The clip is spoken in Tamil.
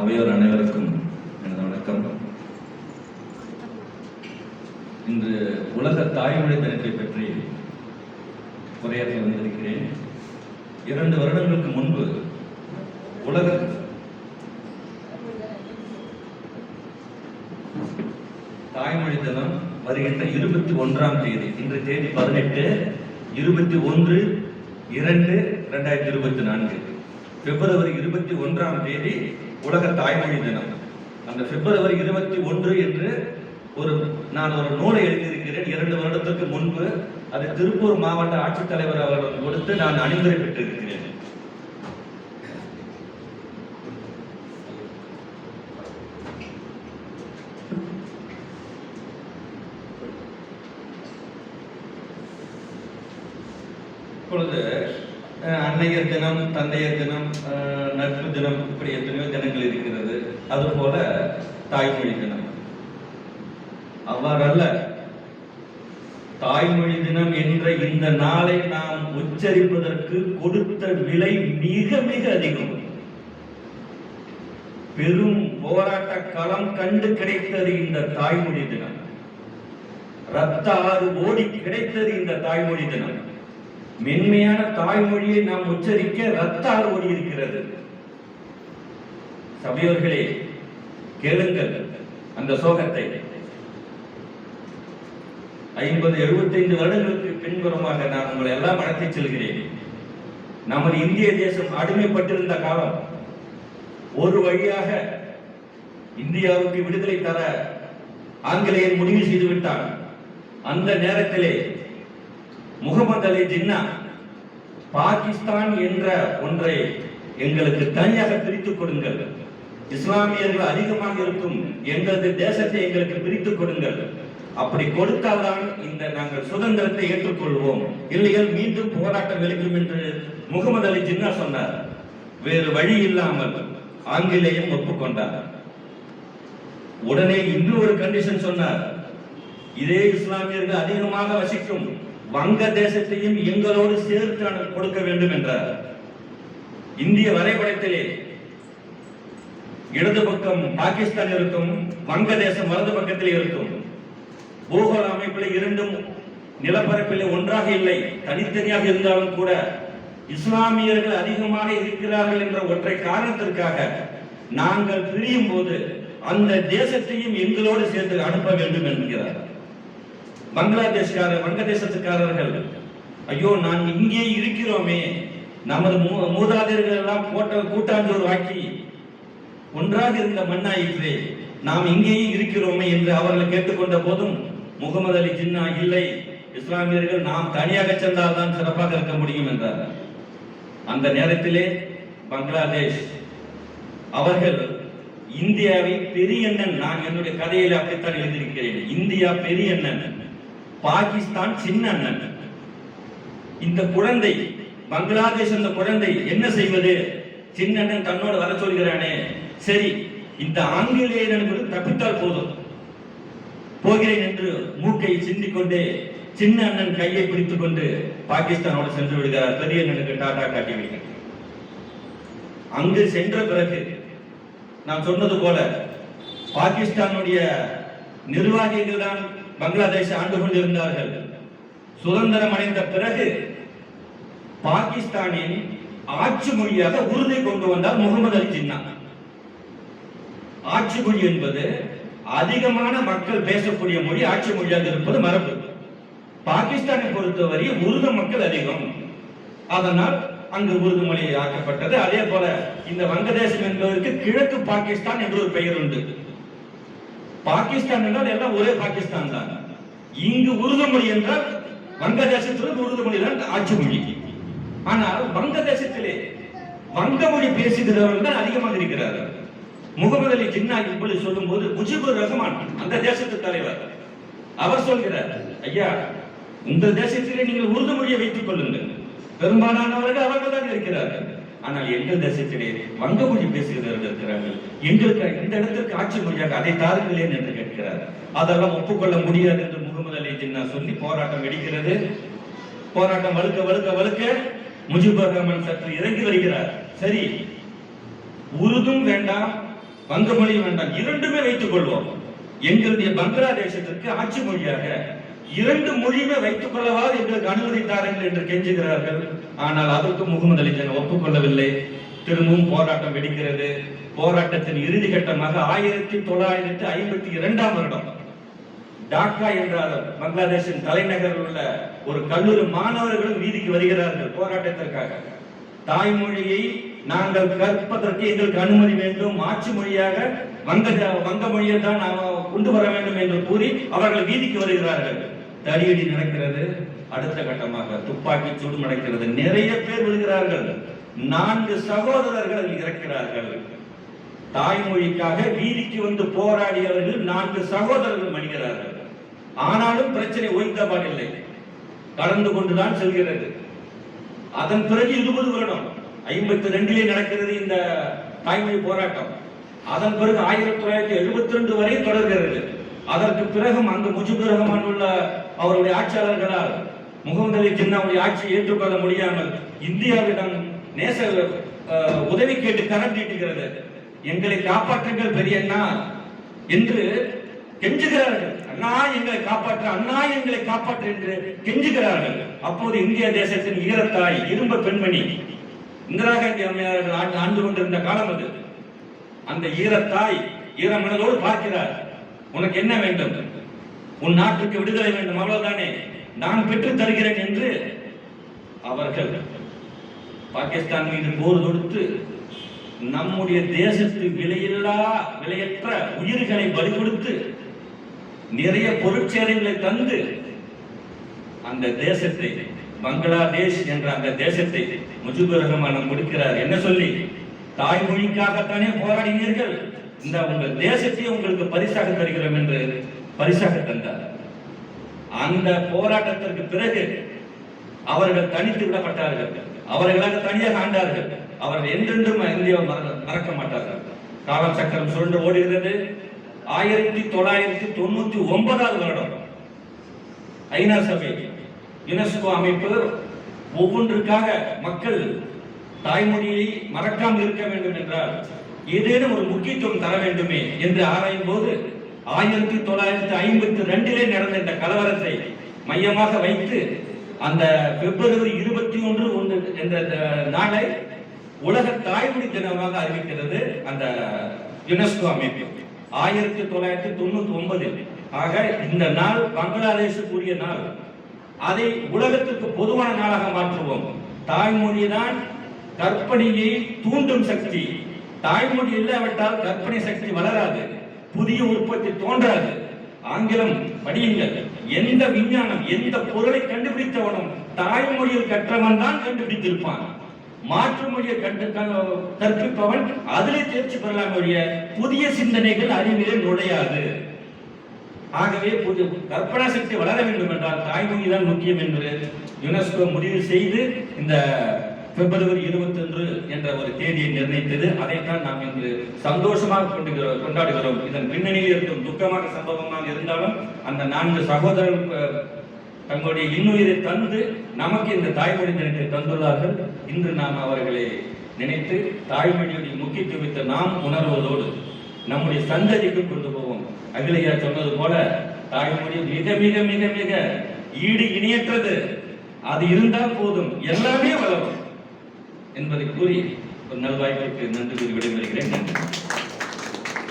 அவையோர் அனைவருக்கும் எனது வணக்கம். இன்று உலக தாய்மொழி தினத்தை பற்றி உரையாற்ற வந்திருக்கிறேன். இரண்டு வருடங்களுக்கு முன்பு உலக தாய்மொழி தினம் வருகின்ற இருபத்தி ஒன்றாம் தேதி இன்று தேதி பதினெட்டு இருபத்தி ஒன்று இரண்டு ரெண்டாயிரத்தி இருபத்தி நான்கு. பிப்ரவரி இருபத்தி ஒன்றாம் தேதி உலக தாய்மொழி தினம். அந்த பிப்ரவரி இருபத்தி ஒன்று என்று ஒரு நான் ஒரு நூலை எழுதியிருக்கிறேன். இரண்டு வருடத்துக்கு முன்பு அது திருப்பூர் மாவட்ட ஆட்சித்தலைவர் அவர்கள் கொடுத்து நான் அணிந்துரை பெற்றிருக்கிறேன். இப்பொழுது அன்னையர் தினம் தந்தையர் தினம் அஹ், நட்பு தினம் இப்படி எத்தனையோ தினங்கள் இருக்கிறது. அதுபோல தாய்மொழி தினம். அவ்வாறல்ல தாய்மொழி தினம் என்ற இந்த நாளை நாம் உச்சரிப்பதற்கு கொடுத்த விலை மிக மிக அதிகம். பெரும் போராட்ட களம் கண்டு கிடைத்தது இந்த தாய்மொழி தினம். ரத்த ஆறு ஓடி கிடைத்தது இந்த தாய்மொழி தினம். மென்மையான தாய்மொழியை நாம் உச்சரிக்க ரத்த ஆறு இருக்கிறது. சபையோர்களே கேளுங்கள் அந்த சோகத்தை. ஐம்பது எழுபத்தைந்து வருடங்களுக்கு பின்புறமாக நான் உங்களை எல்லாம் அழைத்துச் செல்கிறேன். நமது இந்திய தேசம் அடிமைப்பட்டிருந்த காலம் ஒரு வழியாக இந்தியாவுக்கு விடுதலை தர ஆங்கிலேயர் முடிவு செய்துவிட்டார். அந்த நேரத்திலே முகமது அலி ஜின்னா பாகிஸ்தான் என்ற ஒன்றை எங்களுக்கு தனியாக பிரித்துக் கொடுங்கள். இஸ்லாமியர்கள் அதிகமாக இருக்கும் எங்களது தேசத்தை எங்களுக்கு பிரித்துக் கொடுங்கள். அப்படி கொடுத்தால்தான் இந்த நாங்கள் சுதந்திரத்தை ஏற்றுக்கொள்வோம். இல்லையெல் மீண்டும் போராட்டம் எழுக்கும் என்று முகமது அலி ஜின்னா சொன்னார். வேறு வழி இல்லாமல் ஆங்கிலேயம் ஒப்புக்கொண்டார். உடனே இன்னொரு கண்டிஷன் சொன்னார். இதே இஸ்லாமியர்கள் அதிகமாக வசிக்கும் வங்க தேசத்தையும் எங்களோடு சேர்த்து கொடுக்க வேண்டும் என்றார். இந்திய வரைபடத்திலே இடது பக்கம் பாகிஸ்தான் இருக்கும் வங்கதேசம் வலது பக்கத்தில் இருக்கும். பூகோள அமைப்பில் இரண்டும் நிலப்பரப்பில் ஒன்றாக இல்லை. தனித்தனியாக இருந்தாலும் கூட இஸ்லாமியர்கள் அதிகமாக இருக்கிறார்கள் என்ற ஒற்றை காரணத்திற்காக நாங்கள் பிரியும் போது அந்த தேசத்தையும் எங்களோடு சேர்த்து அனுப்ப வேண்டும் என்கிறார். பங்களாதேஷ்காரர் வங்கதேசத்துக்காரர்கள். ஐயோ நான் இங்கே இருக்கிறோமே. நமது மூ- மூதாதையர்கள் எல்லாம் போட்ட கூட்டாஞ்சோர் வாக்கி ஒன்றாக இருந்த மண்ணாயிற்றே நாம் இங்கேயே இருக்கிறோமே என்று அவர்கள் கேட்டுக்கொண்ட போதும் முகமது அலி ஜின்னா இல்லை இஸ்லாமியர்கள் நாம் தனியாக சென்றால் தான் சிறப்பாக இருக்க முடியும் என்றார். அந்த நேரத்திலே பங்களாதேஷ் அவர்கள் இந்தியாவை பெரிய நான் என்னுடைய கதையில அப்படித்தான் எழுதியிருக்கிறேன் இந்தியா பெரிய பெரியண்ணன் பாகிஸ்தான் சின்ன அண்ணன். இந்த குழந்தை பங்களாதேஷ் அந்த குழந்தை என்ன செய்வது? சின்னண்ணன் தன்னோட வர சொல்கிறானே. சரி இந்த ஆங்கிலேயன் தப்பித்தால் போதும். போகிறேன் என்று மூக்கை சிந்திக்கொண்டே சின்ன அண்ணன் கையை பிடித்துக் கொண்டு பாகிஸ்தானோடு சென்று விடுகிறார். பெரிய அண்ணனுக்கு டாடா காட்டி விடுகிறார் அங்கு சென்ற பிறகு நான் சொன்னது போல பாகிஸ்தானுடைய நிர்வாகிகள் தான் பங்களாதேஷ் ஆண்டு கொண்டிருந்தார்கள். சுதந்திரம் அடைந்த பிறகு பாகிஸ்தானின் ஆட்சி மொழியாக உருதை கொண்டு வந்தார் முகமது அலி ஜின்னா. ஆட்சி மொழி என்பது அதிகமான மக்கள் பேசக்கூடிய மொழி ஆட்சி மொழியாக இருப்பது மரபு. பாகிஸ்தானை பொறுத்தவரை உருது மக்கள் அதிகம். அதனால் அங்கு உருது மொழி ஆக்கப்பட்டது. அதே போல இந்த வங்கதேசம் என்பதற்கு கிழக்கு பாகிஸ்தான் என்று ஒரு பெயர் உண்டு. பாகிஸ்தான் என்றால் எல்லாம் ஒரே பாகிஸ்தான் தான் இங்கு உருது மொழி என்றால் வங்கதேசத்தில் உருது மொழி தான் ஆட்சி மொழி ஆனால் வங்கதேசத்திலே வங்க மொழி பேசுகிறவர்கள் தான் அதிகமாக இருக்கிறார்கள் முகமது அலி ஜின்னா இப்படி சொல்லும்போது முஜிபுர் ரஹ்மான் அந்த தேசத்து தலைவர். அவர் சொல்கிறார் ஐயா உங்கள் தேசத்திலே நீங்கள் உருது மொழியை வைத்துக் கொள்ளுங்கள். பெரும்பாலானவர்கள் அவர்கள் தான் இருக்கிறார்கள். ஆனால் எங்கள் தேசத்திலே வங்க மொழி பேசுகிறவர்கள் இருக்கிறார்கள். எங்களுக்கு இந்த இடத்திற்கு ஆட்சி மொழியாக அதை தாருங்களேன் என்று கேட்கிறார். அதெல்லாம் ஒப்புக்கொள்ள முடியாது என்று முகமது அலி ஜின்னா சொல்லி போராட்டம் வெடிக்கிறது. போராட்டம் வலுக்க வலுக்க வலுக்க முஜிபுர் ரஹ்மான் சற்று இறங்கி வருகிறார். சரி உருதும் வேண்டாம் வங்க மொழியும் வேண்டாம் இரண்டுமே வைத்துக் கொள்வோம். எங்களுடைய பங்களாதேசத்திற்கு ஆட்சி மொழியாக இரண்டு மொழியுமே வைத்துக் கொள்ளவாது எங்களுக்கு அனுமதித்தார்கள் என்று கெஞ்சுகிறார்கள். ஆனால் அதற்கு முகமது அலி ஒப்புக்கொள்ளவில்லை. திரும்பவும் போராட்டம் வெடிக்கிறது. போராட்டத்தின் இறுதி கட்டமாக ஆயிரத்தி தொள்ளாயிரத்தி ஐம்பத்தி இரண்டாம் வருடம் டாக்கா என்ற பங்களாதேஷின் தலைநகரில் உள்ள ஒரு கல்லூரி மாணவர்களும் வீதிக்கு வருகிறார்கள் போராட்டத்திற்காக. தாய்மொழியை நாங்கள் கற்பதற்கு எங்களுக்கு அனுமதி வேண்டும். ஆட்சி மொழியாக வங்க வங்க மொழியை தான் நாம் கொண்டு வர வேண்டும் என்று கூறி அவர்கள் வீதிக்கு வருகிறார்கள். தடியடி நடக்கிறது அடுத்த கட்டமாக துப்பாக்கி சூடு நடக்கிறது நிறைய பேர் விழுகிறார்கள். நான்கு சகோதரர்கள் இறக்கிறார்கள். தாய்மொழிக்காக வீதிக்கு வந்து போராடியவர்கள் நான்கு சகோதரர்கள் மடிகிறார்கள். ஆனாலும் பிரச்சனை ஓய்ந்தபாடில்லை கடந்து கொண்டுதான் செல்கிறது. அதன் பிறகு இருபது வருடம் ஐம்பத்தி ரெண்டிலே நடக்கிறது இந்த தாய்மொழி போராட்டம். அதன் பிறகு ஆயிரத்தி தொள்ளாயிரத்தி எழுபத்தி ரெண்டு வரை தொடர்கிறது. அதற்கு பிறகும் அங்கு முஜிபுர் ரஹ்மான் உள்ள அவருடைய ஆட்சியாளர்களால் முகமது அலி ஜின்னாவுடைய ஆட்சியை ஏற்றுக்கொள்ள முடியாமல் இந்தியாவிடம் நேச உதவி கேட்டு கரம் நீட்டுகிறது. எங்களை காப்பாற்றுங்கள் பெரியண்ணா என்று கெஞ்சுகிறார்கள். அண்ணா எங்களை காப்பாற்று அண்ணா எங்களை காப்பாற்று என்று கெஞ்சுகிறார்கள். அப்போது இந்திய தேசத்தின் ஈரத்தாய் இரும்ப பெண்மணி இந்திரா காந்தி அம்மையார்கள் ஆண்டு ஆண்டு கொண்டிருந்த காலம் அது. அந்த ஈரத்தாய் ஈரமனதோடு பார்க்கிறார். உனக்கு என்ன வேண்டும்? உன் நாட்டுக்கு விடுதலை வேண்டும் அவ்வளவுதானே? நான் பெற்று தருகிறேன் என்று அவர்கள் பாகிஸ்தான் மீது போர் தொடுத்து நம்முடைய தேசத்து விலையில்லா விலையற்ற உயிர்களை பலி கொடுத்து நிறைய பொருட்சேதங்களை தந்து அந்த தேசத்தை பங்களாதேஷ் என்ற அந்த தேசத்தை முஜிபுர் ரஹ்மான் கொடுக்கிறார். என்ன சொல்லி? தாய்மொழிக்காகத்தானே போராடினீர்கள்? இந்த உங்கள் தேசத்தையும் உங்களுக்கு பரிசாக தருகிறோம் என்று பரிசாக தந்தார். அந்த போராட்டத்திற்கு பிறகு அவர்கள் தனித்து விடப்பட்டார்கள். அவர்களாக தனியாக ஆண்டார்கள். அவர்கள் என்றென்றும் இந்தியாவை மற- மறக்க மாட்டார்கள். காலம் சக்கரம் சுருண்டு ஓடுகிறது. ஆயிரத்தி தொள்ளாயிரத்தி தொண்ணூத்தி ஒன்பதாவது வருடம் ஐநா சபை யுனெஸ்கோ அமைப்பு ஒவ்வொன்றுக்காக மக்கள் தாய்மொழியை மறக்காமல் இருக்க வேண்டும் என்றால் ஏதேனும் ஒரு முக்கியத்துவம் தர வேண்டுமே என்று ஆராயும் போது ஆயிரத்தி தொள்ளாயிரத்தி ஐம்பத்தி ரெண்டிலே நடந்த இந்த கலவரத்தை மையமாக வைத்து அந்த பிப்ரவரி இருபத்தி ஒன்று ஒன்று என்ற நாளை உலக தாய்மொழி தினமாக அறிவிக்கிறது அந்த யுனெஸ்கோ அமைப்பு. ஆயிரத்தி தொள்ளாயிரத்தி தொண்ணூத்தி ஒன்பதில். ஆக இந்த நாள் பங்களாதேஷுக்குரிய நாள். அதை உலகத்துக்கு பொதுவான நாளாக மாற்றுவோம். தாய்மொழி தான் கற்பனையை தூண்டும் சக்தி. தாய்மொழி இல்லாவிட்டால் கற்பனை சக்தி வளராது புதிய உற்பத்தி தோன்றாது. ஆங்கிலம் படியுங்கள். எந்த விஞ்ஞானம் எந்த பொருளை கண்டுபிடித்தவனும் தாய்மொழியில் கற்றவன் தான் கண்டுபிடித்திருப்பான். மாற்று மொழியை கண்டு கற்பிப்பவன் அதிலே தேர்ச்சி பெறலாம் ஒழிய புதிய சிந்தனைகள் அறிவிலே நுழையாது. ஆகவே புது கற்பனா சக்தி வளர வேண்டும் என்றால் தாய்மொழி தான் முக்கியம் என்று யுனெஸ்கோ முடிவு செய்து இந்த பிப்ரவரி இருபத்தி ஒன்று என்ற ஒரு தேதியை நிர்ணயித்தது. அதைத்தான் நாம் இன்று சந்தோஷமாக கொண்டுகிறோம் கொண்டாடுகிறோம். இதன் பின்னணியில் இருக்கும் துக்கமான சம்பவமாக இருந்தாலும் அந்த நான்கு சகோதரர்கள் தங்களுடைய இன்னுயிரை தந்து நமக்கு இந்த தாய்மொழி தினத்தை தந்துள்ளார்கள். இன்று நாம் அவர்களை நினைத்து தாய்மொழியுடைய முக்கியத்துவத்தை நாம் உணர்வதோடு நம்முடைய சந்ததிக்கு கொண்டு போவோம். அகிலையா சொன்னது போல தாய்மொழி மிக மிக மிக மிக ஈடு இணையற்றது. அது இருந்தால் போதும். எல்லாமே வளரும். என்பதை கூறி ஒரு நல்வாய்ப்புக்கு நன்றி கூறி விடைபெறுகிறேன். நன்றி.